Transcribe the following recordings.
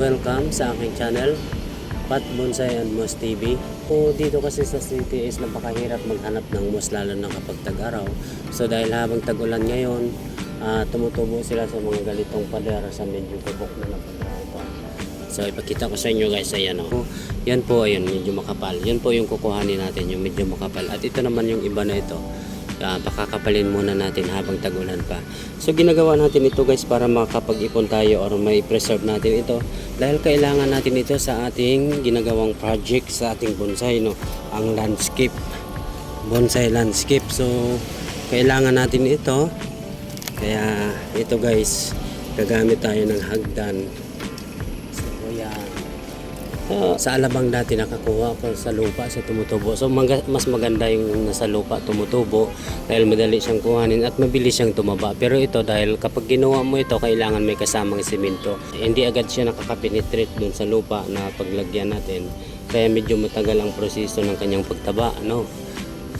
Welcome sa aking channel, Pat Bonsai and Moss TV. Po dito kasi sa city is napakahirap maghanap ng moss lalo na kapag tag-araw. So dahil habang tag-ulan ngayon, ah, tumutubo sila sa mga galitong pader sa medyo tubok na ito. So ipakita ko sa inyo guys, ayan o. Yan po, ayun, medyo makapal. Yan po yung kukuhanin natin, yung medyo makapal. At ito naman yung iba na ito. Ah, pakakapalin muna natin habang tagulan pa. So ginagawa natin ito guys para makapag-ipon tayo or may preserve natin ito dahil kailangan natin ito sa ating ginagawang project sa ating bonsai no, ang landscape. Bonsai landscape. So kailangan natin ito. Kaya ito guys, gagamit tayo ng hagdan. So yan. Sa alabang dati nakakuha ko sa lupa sa tumutubo. So maga- mas maganda yung nasa lupa tumutubo dahil madali siyang kuhanin at mabilis siyang tumaba. Pero ito dahil kapag ginawa mo ito kailangan may kasamang simento. Hindi agad siya nakakapenetrate dun sa lupa na paglagyan natin. Kaya medyo matagal ang proseso ng kanyang pagtaba. No?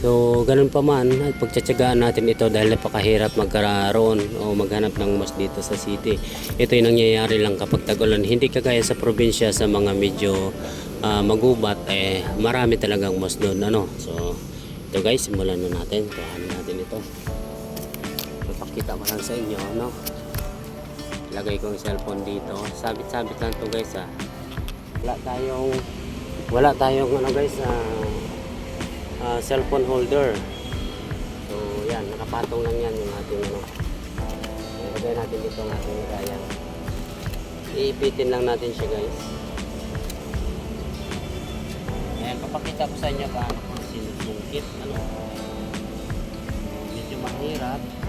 So, ganun pa man, pagtsatsagaan natin ito dahil napakahirap magkaroon o maghanap ng mas dito sa city. Ito yung nangyayari lang kapag tagulan. Hindi kagaya sa probinsya sa mga medyo ah, magubat, eh, marami talagang mas doon. Ano? So, ito guys, simulan na natin. Kuhanin natin ito. Papakita ko lang sa inyo, no? Lagay ko yung cellphone dito. Sabit-sabit lang to guys, ah. Wala tayong, wala tayong, ano guys, ah, ah, cellphone holder. So, yan, nakapatong lang yan yung ating ano. Ilagay natin dito ang ating gayan. Iipitin lang natin siya guys. Ayan, papakita ko sa inyo paano ko sinusungkit. Ano? Medyo mahirap.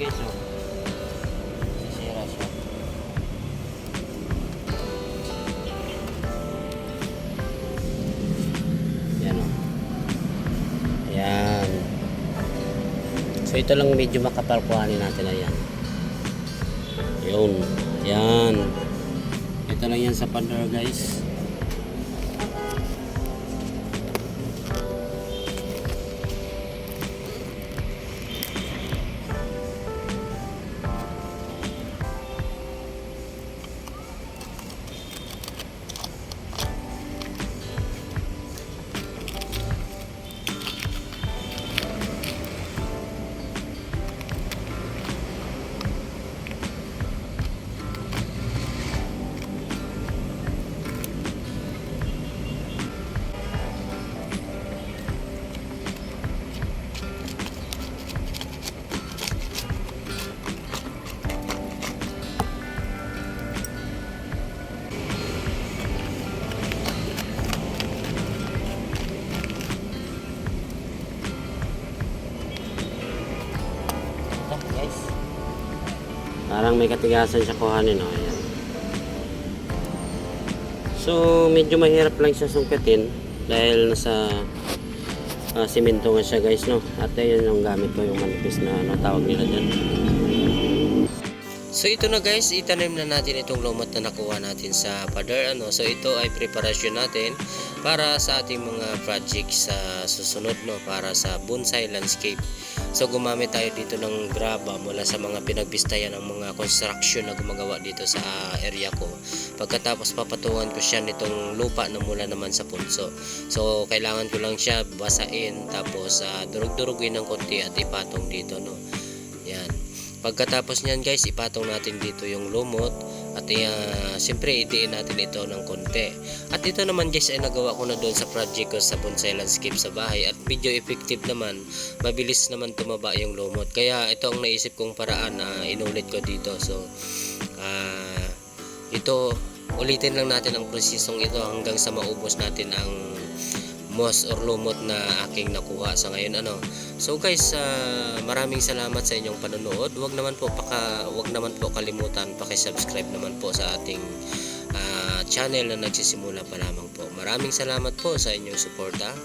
Guys oh. Sisira siya. Yan oh. Ayan. So ito lang medyo makapal kuhanin natin ayan. Yun. Ayan. Ito lang yan sa pander guys. Parang may katigasan siya kuhanin, oh. Ayan. So, medyo mahirap lang siya sungkitin dahil nasa ah, simento nga siya, guys, no? At ayun yung gamit ko, yung manipis na ano tawag nila dyan. So ito na guys, itanim na natin itong lumot na nakuha natin sa pader ano. So ito ay preparasyon natin para sa ating mga project sa susunod no para sa bonsai landscape. So gumamit tayo dito ng graba mula sa mga pinagbistayan ng mga construction na gumagawa dito sa area ko. Pagkatapos papatungan ko siya nitong lupa na mula naman sa punso. So kailangan ko lang siya basain tapos uh, durug-durugin ng konti at ipatong dito no. Yan. Pagkatapos niyan guys, ipatong natin dito yung lumot at uh, siyempre idiin natin ito ng konti. At ito naman guys ay nagawa ko na doon sa project ko sa bonsai landscape sa bahay at video effective naman, mabilis naman tumaba yung lumot. Kaya ito ang naisip kong paraan na inulit ko dito. So, ah ito ulitin lang natin ang prosesong ito hanggang sa maubos natin ang moss or lumot na aking nakuha sa ngayon ano. So guys, ah, maraming salamat sa inyong panonood. Huwag naman po paka wag naman po kalimutan paki-subscribe naman po sa ating ah, channel na nagsisimula pa lamang po. Maraming salamat po sa inyong suporta.